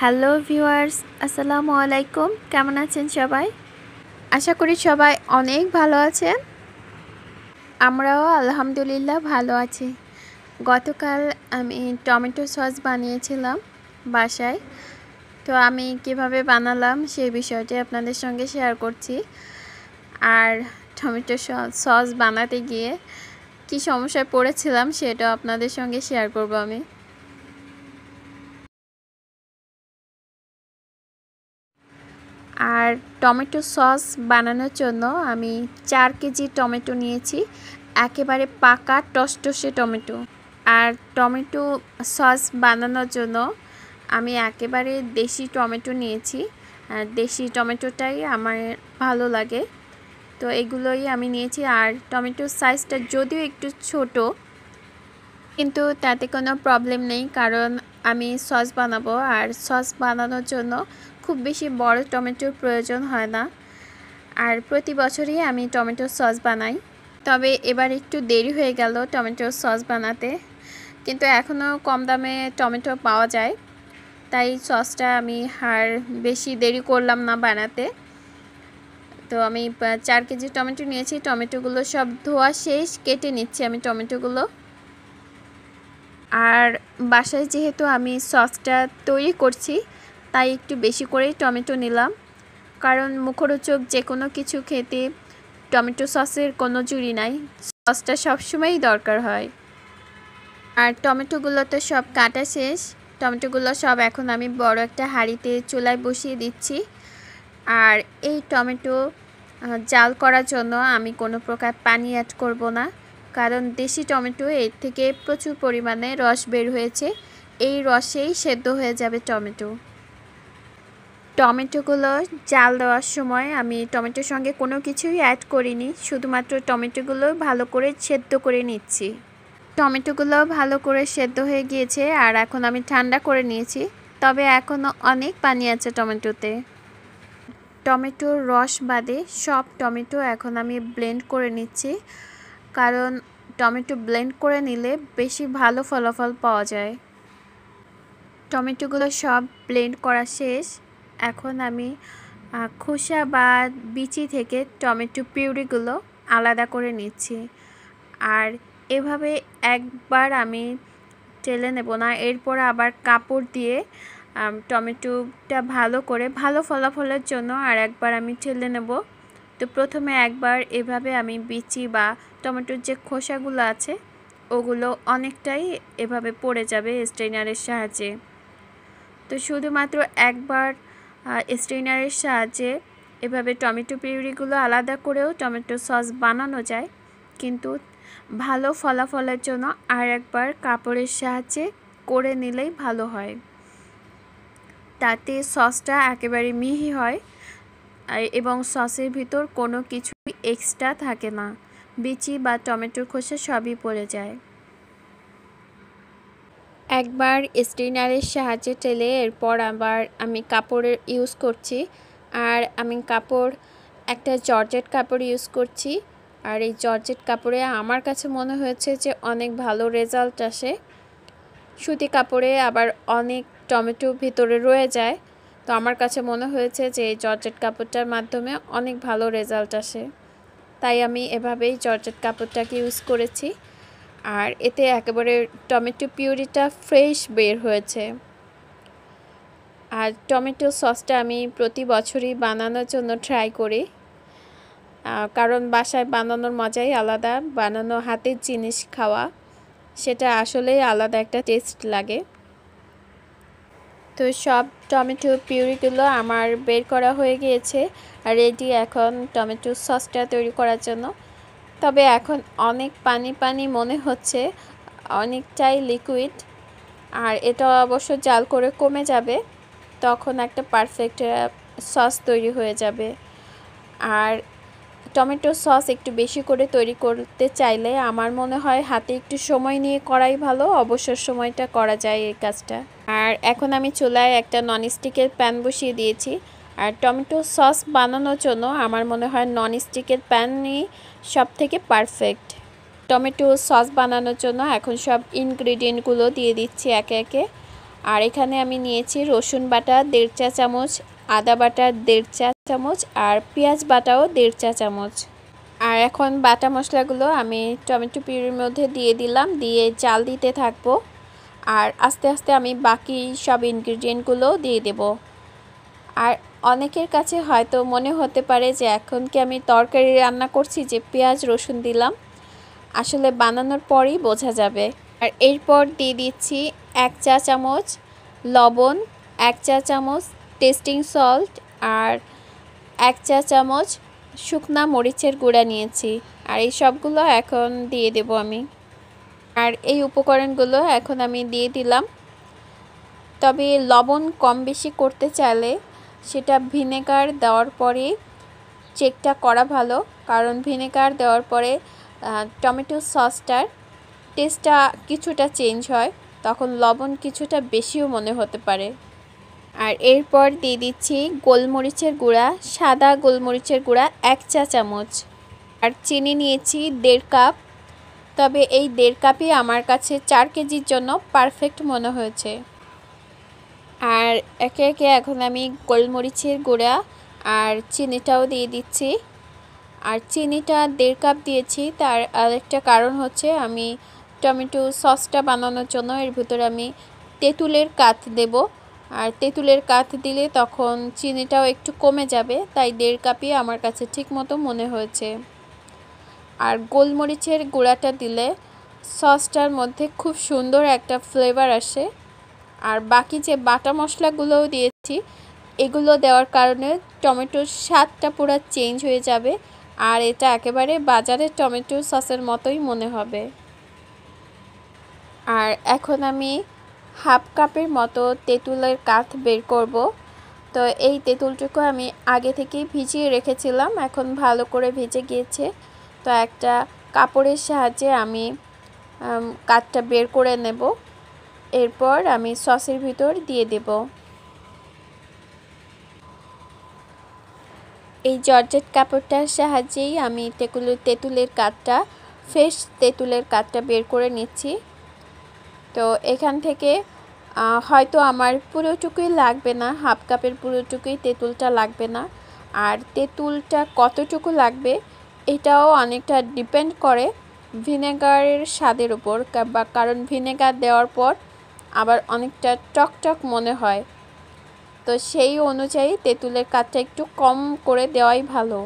Hello viewers, আসসালামু আলাইকুম। কেমন আছেন সবাই? আশা করি সবাই অনেক ভালো আছেন। আমরাও আলহামদুলিল্লাহ ভালো আছি। গতকাল আমি টমেটো সস বানিয়েছিলাম বাসায়। তো আমি কীভাবে বানালাম সেই বিষয়টি আপনাদের সঙ্গে শেয়ার করছি। আর টমেটো সস বানাতে গিয়ে কি সমস্যায় পড়েছিলাম সেটাও আপনাদের সঙ্গে শেয়ার করব আমি। আর টমেটো সস বানানোর জন্য আমি চার কেজি টমেটো নিয়েছি। একেবারে পাকা টসটসে টমেটো। আর টমেটো সস বানানোর জন্য আমি একেবারে দেশি টমেটো নিয়েছি। আর দেশি টমেটোটাই আমার ভালো লাগে। তো এগুলোই আমি নিয়েছি। আর টমেটোর সাইজটা যদিও একটু ছোট, কিন্তু তাতে কোনো প্রবলেম নেই, কারণ আমি সস বানাবো। আর সস বানানোর জন্য খুব বেশি বড় টমেটোর প্রয়োজন হয় না। আর প্রতি বছরই আমি টমেটোর সস বানাই। তবে এবার একটু দেরি হয়ে গেল টমেটোর সস বানাতে। কিন্তু এখনও কম দামে টমেটো পাওয়া যায়। তাই সসটা আমি আর বেশি দেরি করলাম না বানাতে। তো আমি চার কেজি টমেটো নিয়েছি। টমেটোগুলো সব ধোয়া শেষ, কেটে নিচ্ছি আমি টমেটোগুলো। আর বাসায় যেহেতু আমি সসটা তৈরি করছি তাই একটু বেশি করেই টমেটো নিলাম। কারণ মুখরোচক যে কোনো কিছু খেতে টমেটো সসের কোনো জুড়ি নাই, সসটা সবসময়ই দরকার হয়। আর টমেটোগুলো তো সব কাটা শেষ, টমেটোগুলো সব এখন আমি বড় একটা হাঁড়িতে চুলায় বসিয়ে দিচ্ছি। আর এই টমেটো জাল করার জন্য আমি কোনো প্রকার পানি অ্যাড করব না। কারণ দেশি টমেটো এর থেকে প্রচুর পরিমাণে রস বের হয়েছে, এই রসেই সেদ্ধ হয়ে যাবে টমেটো। টমেটোগুলো জাল দেওয়ার সময় আমি টমেটোর সঙ্গে কোনো কিছুই অ্যাড করিনি। শুধুমাত্র টমেটোগুলো ভালো করে সেদ্ধ করে নিচ্ছি। টমেটোগুলো ভালো করে সেদ্ধ হয়ে গিয়েছে আর এখন আমি ঠান্ডা করে নিয়েছি। তবে এখনও অনেক পানি আছে টমেটোতে। টমেটোর রস বাদে সব টমেটো এখন আমি ব্লেন্ড করে নিচ্ছি। কারণ টমেটো ব্লেন্ড করে নিলে বেশি ভালো ফলাফল পাওয়া যায়। টমেটোগুলো সব ব্লেন্ড করা শেষ। এখন আমি খোসা বা বিচি থেকে টমেটো পিউরিগুলো আলাদা করে নিচ্ছি। আর এভাবে একবার আমি টেলে নেব না, এরপর আবার কাপড় দিয়ে টমেটোটা ভালো করে, ভালো ফলাফলের জন্য আর একবার আমি ঠেলে নেব। তো প্রথমে একবার এভাবে আমি বিচি বা টমেটোর যে খোসাগুলো আছে, ওগুলো অনেকটাই এভাবে পড়ে যাবে স্ট্রেনারের সাহায্যে। তো শুধুমাত্র একবার স্ট্রেনারের সাহায্যে এভাবে টমেটো পিউরিগুলো আলাদা করেও টমেটো সস বানানো যায়। কিন্তু ভালো ফলাফলের জন্য আর একবার কাপড়ের সাহায্যে করে নিলেই ভালো হয়। তাতে সসটা একেবারে মিহি হয় এবং সসের ভিতর কোনো কিছুই এক্সট্রা থাকে না। বিচি বা টমেটোর খোসা সবই পড়ে যায়। একবার স্ট্রেনারের সাহায্যে টেলে এরপর আবার আমি কাপড়ের ইউজ করছি। আর আমি কাপড়, একটা জর্জেট কাপড় ইউজ করছি। আর এই জর্জেট কাপড়ে আমার কাছে মনে হয়েছে যে অনেক ভালো রেজাল্ট আসে। সুতি কাপড়ে আবার অনেক টমেটো ভিতরে রয়ে যায়। তো আমার কাছে মনে হয়েছে যে এই জর্জেট কাপড়টার মাধ্যমে অনেক ভালো রেজাল্ট আসে। তাই আমি এভাবেই জর্জেট কাপড়টাকে ইউজ করেছি। আর এতে একেবারে টমেটো পিউরিটা ফ্রেশ বের হয়েছে। আর টমেটো সসটা আমি প্রতি বছরই বানানোর জন্য ট্রাই করি। কারণ বাসায় বানানোর মজাই আলাদা, বানানো হাতের জিনিস খাওয়া, সেটা আসলেই আলাদা একটা টেস্ট লাগে। তো সব টমেটো পিউরিগুলো আমার বের করা হয়ে গিয়েছে, আর রেডি এখন টমেটো সসটা তৈরি করার জন্য। তবে এখন অনেক পানি পানি মনে হচ্ছে, অনেকটাই লিকুইড আর এটা অবশ্য জাল করে কমে যাবে, তখন একটা পারফেক্ট সস তৈরি হয়ে যাবে। আর টমেটো সস একটু বেশি করে তৈরি করতে চাইলে আমার মনে হয় হাতে একটু সময় নিয়ে করাই ভালো, অবসর সময়টা করা যায় এই কাজটা। আর এখন আমি চুলায় একটা ননস্টিকের প্যান বসিয়ে দিয়েছি। আর টমেটো সস বানানোর জন্য আমার মনে হয় নন স্টিকের প্যানই সব থেকে পারফেক্ট টমেটো সস বানানোর জন্য এখন সব ইনগ্রিডিয়েন্টগুলো দিয়ে দিচ্ছি একে একে। আর এখানে আমি নিয়েছি রসুন বাটা, দেড় চা চামচ, আদা বাটা, দেড় চা চামচ, আর পেঁয়াজ বাটাও দেড় চা চামচ। আর এখন বাটা মশলাগুলো আমি টমেটো পিউরির মধ্যে দিয়ে দিলাম, দিয়ে চাল দিতে থাকব। আর আস্তে আস্তে আমি বাকি সব ইনগ্রিডিয়েন্টগুলো দিয়ে দেব। আর অনেকের কাছে হয়তো মনে হতে পারে যে এখন কি আমি তরকারি রান্না করছি যে পেঁয়াজ, রসুন দিলাম। আসলে বানানোর পরই বোঝা যাবে। আর এরপর দিয়ে দিচ্ছি এক চা চামচ লবণ, এক চা চামচ টেস্টিং সল্ট আর এক চা চামচ শুকনা মরিচের গুঁড়া নিয়েছি। আর এই সবগুলো এখন দিয়ে দেব আমি। আর এই উপকরণগুলো এখন আমি দিয়ে দিলাম। তবে লবণ কম বেশি করতে চাইলে সেটা ভিনেগার দেওয়ার পরে চেকটা করা ভালো, কারণ ভিনেগার দেওয়ার পরে টমেটো সসটার টেস্টটা কিছুটা চেঞ্জ হয়, তখন লবণ কিছুটা বেশিও মনে হতে পারে। আর এরপর দিয়ে দিচ্ছি গোলমরিচের গুঁড়া, সাদা গোলমরিচের গুঁড়া এক চা চামচ। আর চিনি নিয়েছি দেড় কাপ, তবে এই দেড় কাপই আমার কাছে চার কেজির জন্য পারফেক্ট মনে হয়েছে। আর একে একে এখন আমি গোলমরিচের গুঁড়া আর চিনিটাও দিয়ে দিচ্ছি। আর চিনিটা দেড় কাপ দিয়েছি, তার আরেকটা কারণ হচ্ছে আমি টমেটো সসটা বানানোর জন্য এর ভিতরে আমি তেঁতুলের কাঠ দেব। আর তেঁতুলের কাঠ দিলে তখন চিনিটাও একটু কমে যাবে, তাই দেড় কাপই আমার কাছে ঠিক মতো মনে হয়েছে। আর গোলমরিচের গুঁড়াটা দিলে সসটার মধ্যে খুব সুন্দর একটা ফ্লেভার আসে। আর বাকি যে বাটা মশলাগুলোও দিয়েছি, এগুলো দেওয়ার কারণে টমেটোর স্বাদটা পুরো চেঞ্জ হয়ে যাবে আর এটা একেবারে বাজারের টমেটো সসের মতোই মনে হবে। আর এখন আমি হাফ কাপের মতো তেঁতুলের কাঠ বের করব। তো এই তেঁতুলটুকু আমি আগে থেকেই ভিজিয়ে রেখেছিলাম, এখন ভালো করে ভিজে গিয়েছে। তো একটা কাপড়ের সাহায্যে আমি, কাঠটা বের করে নেব। এরপর আমি সসের ভিতর দিয়ে দেব। এই জর্জেট কাপড়টার সাহায্যেই আমি তেঁতুলের তেঁতুলের কাঠটা, ফ্রেশ তেঁতুলের কাঠটা বের করে নিচ্ছি। তো এখান থেকে হয়তো আমার পুরোটুকুই লাগবে না, হাফ কাপের পুরোটুকুই তেঁতুলটা লাগবে না। আর তেঁতুলটা কতটুকু লাগবে, এটাও অনেকটা ডিপেন্ড করে ভিনেগারের স্বাদের উপর বা কারণ ভিনেগার দেওয়ার পর আবার অনেকটা টক টক মনে হয়। তো সেই অনুযায়ী তেঁতুলের কাঠটা একটু কম করে দেওয়াই ভালো।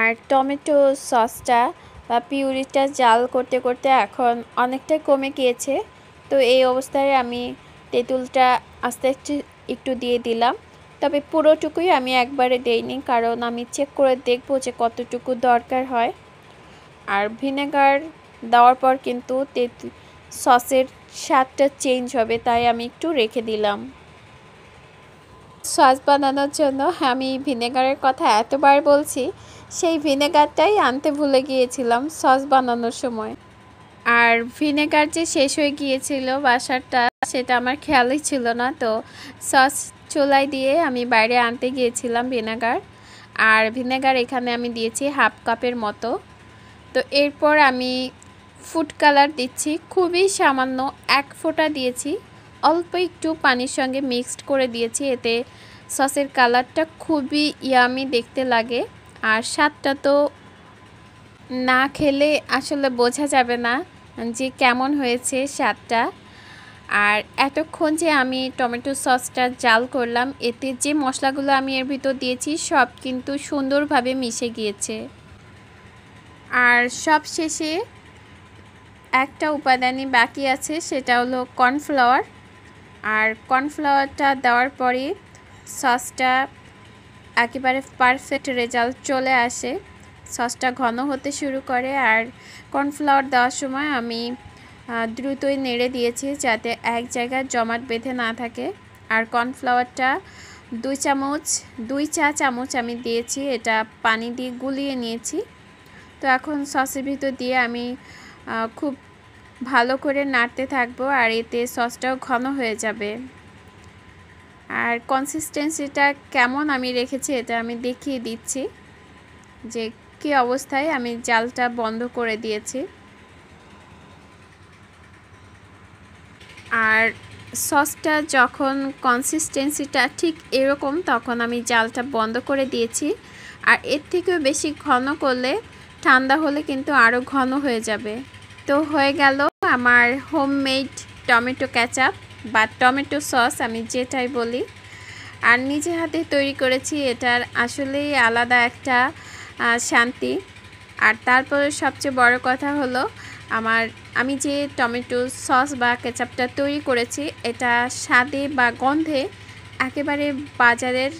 আর টমেটো সসটা বা পিউরিটা জাল করতে করতে এখন অনেকটাই কমে গিয়েছে। তো এই অবস্থায় আমি তেঁতুলটা আস্তে আস্তে একটু দিয়ে দিলাম। তবে পুরোটুকুই আমি একবারে দেইনি, কারণ আমি চেক করে দেখব যে কতটুকু দরকার হয়। আর ভিনেগার দেওয়ার পর কিন্তু তেঁতুল সসের স্বাদটা চেঞ্জ হবে, তাই আমি একটু রেখে দিলাম। সস বানানোর জন্য আমি ভিনেগারের কথা এতবার বলছি, সেই ভিনেগারটাই আনতে ভুলে গিয়েছিলাম সস বানানোর সময়। আর ভিনেগার যে শেষ হয়ে গিয়েছিল বাসারটা, সেটা আমার খেয়ালই ছিল না, তো সস চুলাই দিয়ে আমি বাইরে আনতে গিয়েছিলাম ভিনেগার। আর ভিনেগার এখানে আমি দিয়েছি হাফ কাপের মতো। তো এরপর আমি ফুড কালার দিচ্ছি। খুবই সামান্য এক ফোঁটা দিয়েছি। অল্প একটু পানির সঙ্গে মিক্সড করে দিয়েছি। এতে সসের কালারটা খুবই ইয়ামি দেখতে লাগে। আর স্বাদটা তো না খেলে আসলে বোঝা যাবে না যে কেমন হয়েছে স্বাদটা। আর এতক্ষণ যে আমি টমেটো সসটা জাল করলাম, এতে যে মশলাগুলো আমি এর ভিতর দিয়েছি, সব কিন্তু সুন্দরভাবে মিশে গিয়েছে। আর সব শেষে একটা উপাদানই বাকি আছে, সেটা হলো কর্নফ্লাওয়ার। আর কর্নফ্লাওয়ারটা দেওয়ার পরে সসটা একেবারে পারফেক্ট রেজাল্ট চলে আসে। সসটা ঘন হতে শুরু করে আর কর্নফ্লাওয়ার দেওয়ার সময় আমি দ্রুতই নেড়ে দিয়েছি যাতে এক জায়গায় জমাট বেঁধে না থাকে। আর কর্নফ্লাওয়ারটা দুই চামচ, দুই চা চামচ আমি দিয়েছি, এটা পানি দিয়ে গুলিয়ে নিয়েছি। তো এখন সসের ভিতর দিয়ে আমি খুব ভালো করে নাড়তে থাকব আর এতে সসটাও ঘন হয়ে যাবে। আর কনসিস্টেন্সিটা কেমন আমি রেখেছি এটা আমি দেখিয়ে দিচ্ছি যে কী অবস্থায় আমি জালটা বন্ধ করে দিয়েছি। আর সসটা যখন কনসিস্টেন্সিটা ঠিক এরকম তখন আমি জালটা বন্ধ করে দিয়েছি। আর এর থেকেও বেশি ঘন করলে ঠান্ডা হলে কিন্তু আরও ঘন হয়ে যাবে। তো হয়ে গেল আমার হোমমেড টমেটো ক্যাচাপ বা টমেটো সস, আমি যেটাই বলি। আর নিজে হাতে তৈরি করেছি, এটার আসলেই আলাদা একটা শান্তি। আর তারপরে সবচেয়ে বড় কথা হলো, আমার, আমি যে টমেটো সস বা কেচাপটা তৈরি করেছি, এটা স্বাদে বা গন্ধে একেবারে বাজারের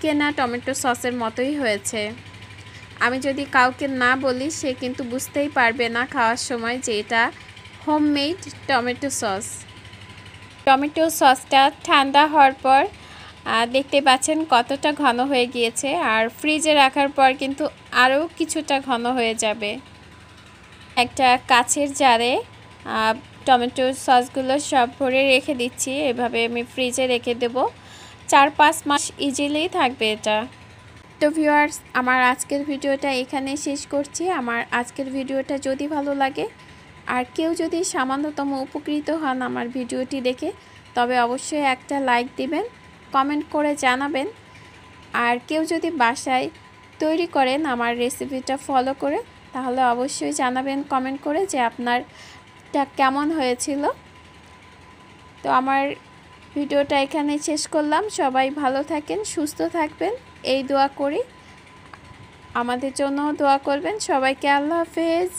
কেনা টমেটো সসের মতোই হয়েছে। আমি যদি কাউকে না বলি, সে কিন্তু বুঝতেই পারবে না খাওয়ার সময় যে এটা হোমমেড টমেটো সস টমেটো সসটা ঠান্ডা হওয়ার পর দেখতে পাচ্ছেন কতটা ঘন হয়ে গিয়েছে। আর ফ্রিজে রাখার পর কিন্তু আরও কিছুটা ঘন হয়ে যাবে। একটা কাছের জারে টমেটো সসগুলো সব ভরে রেখে দিচ্ছি। এভাবে আমি ফ্রিজে রেখে দেব। চার পাঁচ মাস ইজিলি থাকবে এটা। তো ভিউয়ার্স, আমার আজকের ভিডিওটা এখানে শেষ করছি। আমার আজকের ভিডিওটা যদি ভালো লাগে, আর কেউ যদি সামান্যতম উপকৃত হন আমার ভিডিওটি দেখে, তবে অবশ্যই একটা লাইক দিবেন কমেন্ট করে জানাবেন। আর কেউ যদি বাসায় তৈরি করেন আমার রেসিপিটা ফলো করে, তাহলে অবশ্যই জানাবেন কমেন্ট করে যে আপনারটা কেমন হয়েছিল। তো আমার ভিডিওটা এখানে শেষ করলাম। সবাই ভালো থাকেন, সুস্থ থাকবেন। এই দোয়া করি। আমাদের জন্য দোয়া করবেন। সবাইকে আল্লাহ হাফেজ।